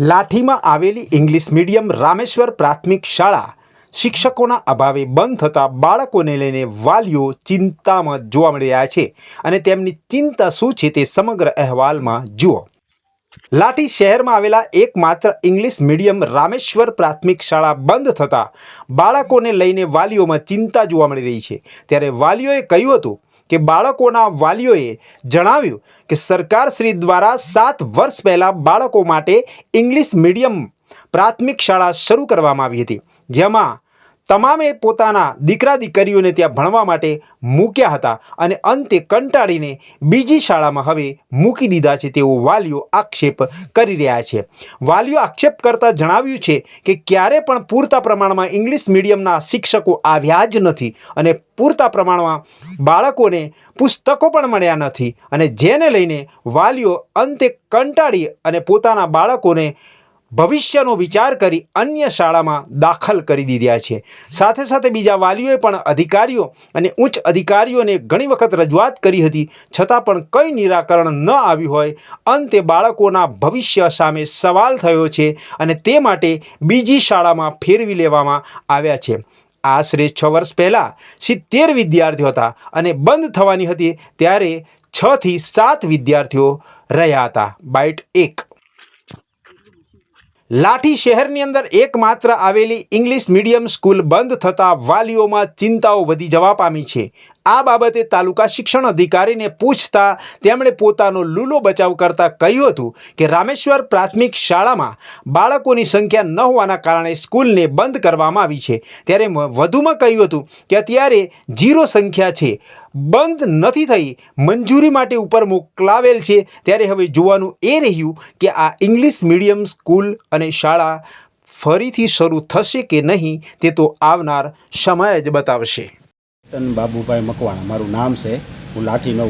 લાઠીમાં આવેલી English medium Rameshwar પ્રાથમિક શાળા શિક્ષકોના અભાવે બંધ થતાં બાળકોને લઈને વાલીઓ ચિંતામાં જોવા મળી રહ્યા છે અને તેમની ચિંતા શું છે તે સમગ્ર અહેવાલમાં જુઓ. લાઠી શહેરમાં આવેલા એકમાત્ર ઇંગ્લિશ મીડિયમ રામેશ્વર પ્રાથમિક શાળા બંધ થતાં બાળકોને લઈને વાલીઓમાં ચિંતા જોવા મળી રહી છે. ત્યારે વાલીઓએ કહ્યું હતું કે બાળકોના વાલીઓએ જણાવ્યું કે સરકારશ્રી દ્વારા સાત વર્ષ પહેલાં બાળકો માટે ઇંગ્લિશ મીડિયમ પ્રાથમિક શાળા શરૂ કરવામાં આવી હતી. જેમાં તમામે પોતાના દીકરા દીકરીઓને ત્યાં ભણવા માટે મૂક્યા હતા અને અંતે કંટાળીને બીજી શાળામાં હવે મૂકી દીધા છે. તેવો વાલીઓ આક્ષેપ કરી રહ્યા છે. વાલીઓ આક્ષેપ કરતાં જણાવ્યું છે કે ક્યારે પણ પૂરતા પ્રમાણમાં ઇંગ્લિશ મીડિયમના શિક્ષકો આવ્યા જ નથી અને પૂરતા પ્રમાણમાં બાળકોને પુસ્તકો પણ મળ્યા નથી અને જેને લઈને વાલીઓ અંતે કંટાળી અને પોતાના બાળકોને ભવિષ્યનો વિચાર કરી અન્ય શાળામાં દાખલ કરી દીધા છે. સાથે સાથે બીજા વાલીઓએ પણ અધિકારીઓ અને ઉચ્ચ અધિકારીઓને ઘણી વખત રજૂઆત કરી હતી. છતાં પણ કંઈ નિરાકરણ ન આવ્યું હોય. અંતે બાળકોના ભવિષ્ય સામે સવાલ થયો છે અને તે માટે બીજી શાળામાં ફેરવી લેવામાં આવ્યા છે. આશરે છ વર્ષ પહેલાં સિત્તેર વિદ્યાર્થીઓ હતા અને બંધ થવાની હતી ત્યારે છથી સાત વિદ્યાર્થીઓ રહ્યા હતા. બાઇટ એક લાઠી શહેરની અંદર એકમાત્ર આવેલી ઇંગ્લિશ મીડિયમ સ્કૂલ બંધ થતાં વાલીઓમાં ચિંતાઓ વધી જવા પામી છે. આ બાબતે તાલુકા શિક્ષણ અધિકારીને પૂછતા તેમણે પોતાનો લૂલો બચાવ કરતાં કહ્યું હતું કે રામેશ્વર પ્રાથમિક શાળામાં બાળકોની સંખ્યા ન હોવાના કારણે સ્કૂલને બંધ કરવામાં આવી છે. ત્યારે વધુમાં કહ્યું હતું કે અત્યારે જીરો સંખ્યા છે. બંધ નથી થઈ, મંજૂરી માટે ઉપર મોકલાવેલ છે. ત્યારે હવે જોવાનું એ રહ્યું કે આ ઇંગ્લિશ મીડિયમ સ્કૂલ અને શાળા ફરીથી શરૂ થશે કે નહીં તે તો આવનાર સમય જ બતાવશે. તન બાબુભાઈ મકવાણા, મારું નામ છે, હું લાઠીનો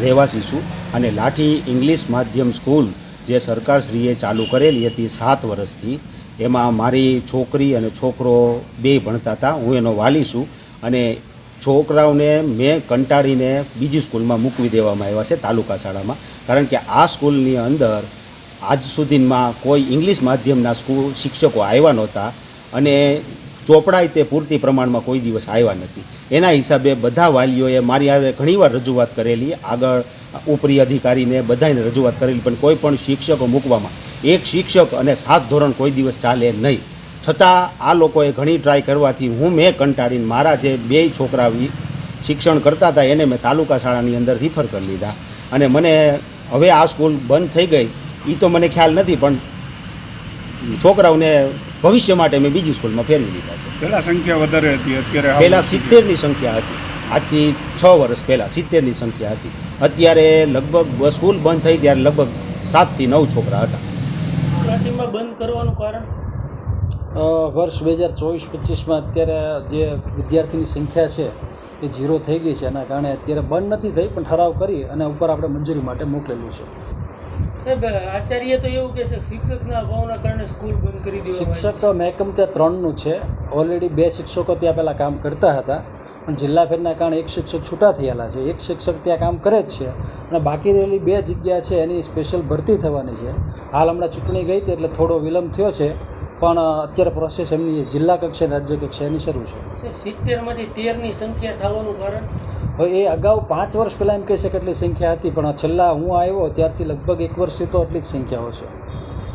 રહેવાસી છું અને લાઠી ઇંગ્લિશ માધ્યમ સ્કૂલ જે સરકારશ્રીએ ચાલુ કરેલી હતી સાત વર્ષથી, એમાં મારી છોકરી અને છોકરો બે ભણતા હતા, હું એનો વાલી છું અને છોકરાઓને મેં કંટાળીને બીજી સ્કૂલમાં મૂકવી દેવામાં આવ્યા છે તાલુકા શાળામાં, કારણ કે આ સ્કૂલની અંદર આજ સુધીમાં કોઈ ઇંગ્લિશ માધ્યમના સ્કૂલ શિક્ષકો આવ્યા નહોતા અને ચોપડાય તે પૂરતી પ્રમાણમાં કોઈ દિવસ આવ્યા નથી. એના હિસાબે બધા વાલીઓએ મારી હારે ઘણીવાર રજૂઆત કરેલી, આગળ ઉપરી અધિકારીને બધાને રજૂઆત કરેલી, પણ કોઈ પણ શિક્ષકો મૂકવામાં, એક શિક્ષક અને સાત ધોરણ કોઈ દિવસ ચાલે નહીં. છતાં આ લોકોએ ઘણી ટ્રાય કરવાથી હું મેં કંટાળીને મારા જે બે છોકરા શિક્ષણ કરતા હતા, એને મેં તાલુકા શાળાની અંદર રિફર કરી લીધા. અને મને હવે આ સ્કૂલ બંધ થઈ ગઈ એ તો મને ખ્યાલ નથી, પણ છોકરાઓને ભવિષ્ય માટે મેં બીજી સ્કૂલમાં ફેરવી લીધા છે. પહેલાં સંખ્યા વધારે હતી અત્યારે પહેલાં સિત્તેરની સંખ્યા હતી. આજથી છ વર્ષ પહેલાં સિત્તેરની સંખ્યા હતી. અત્યારે લગભગ સ્કૂલ બંધ થઈ ત્યારે લગભગ સાતથી નવ છોકરા હતા. બંધ કરવાનું કારણ? વર્ષ બે હજાર ચોવીસ પચીસમાં અત્યારે જે વિદ્યાર્થીની સંખ્યા છે એ ઝીરો થઈ ગઈ છે. એના કારણે અત્યારે બંધ નથી થઈ પણ ઠરાવ કરી અને ઉપર આપણે મંજૂરી માટે મોકલેલું છે. સાહેબ આચાર્ય તો એવું કહે છે શિક્ષકના અભાવના કારણે સ્કૂલ બંધ કરી દેવામાં શિક્ષક મહેકમ ત્યાં ત્રણનું છે. ઓલરેડી બે શિક્ષકો ત્યાં પહેલાં કામ કરતા હતા. પણ જિલ્લા ફેરના કારણે એક શિક્ષક છૂટા થયેલા છે. એક શિક્ષક ત્યાં કામ કરે જ છે. અને બાકી રહેલી બે જગ્યા છે એની સ્પેશિયલ ભરતી થવાની છે. હાલ હમણાં ચૂંટણી ગઈ હતી એટલે થોડો વિલંબ થયો છે. પણ અત્યારે પ્રોસેસ એમની જિલ્લા કક્ષાએ અને રાજ્ય કક્ષાએ એની શરૂ છે. સિત્તેરમાંથી તેરની સંખ્યા થવાનું કારણ? હવે એ અગાઉ પાંચ વર્ષ પહેલાં એમ કહે છે કે એટલી સંખ્યા હતી પણ છેલ્લા હું આવ્યો ત્યારથી લગભગ એક વર્ષથી તો એટલી જ સંખ્યાઓ છે.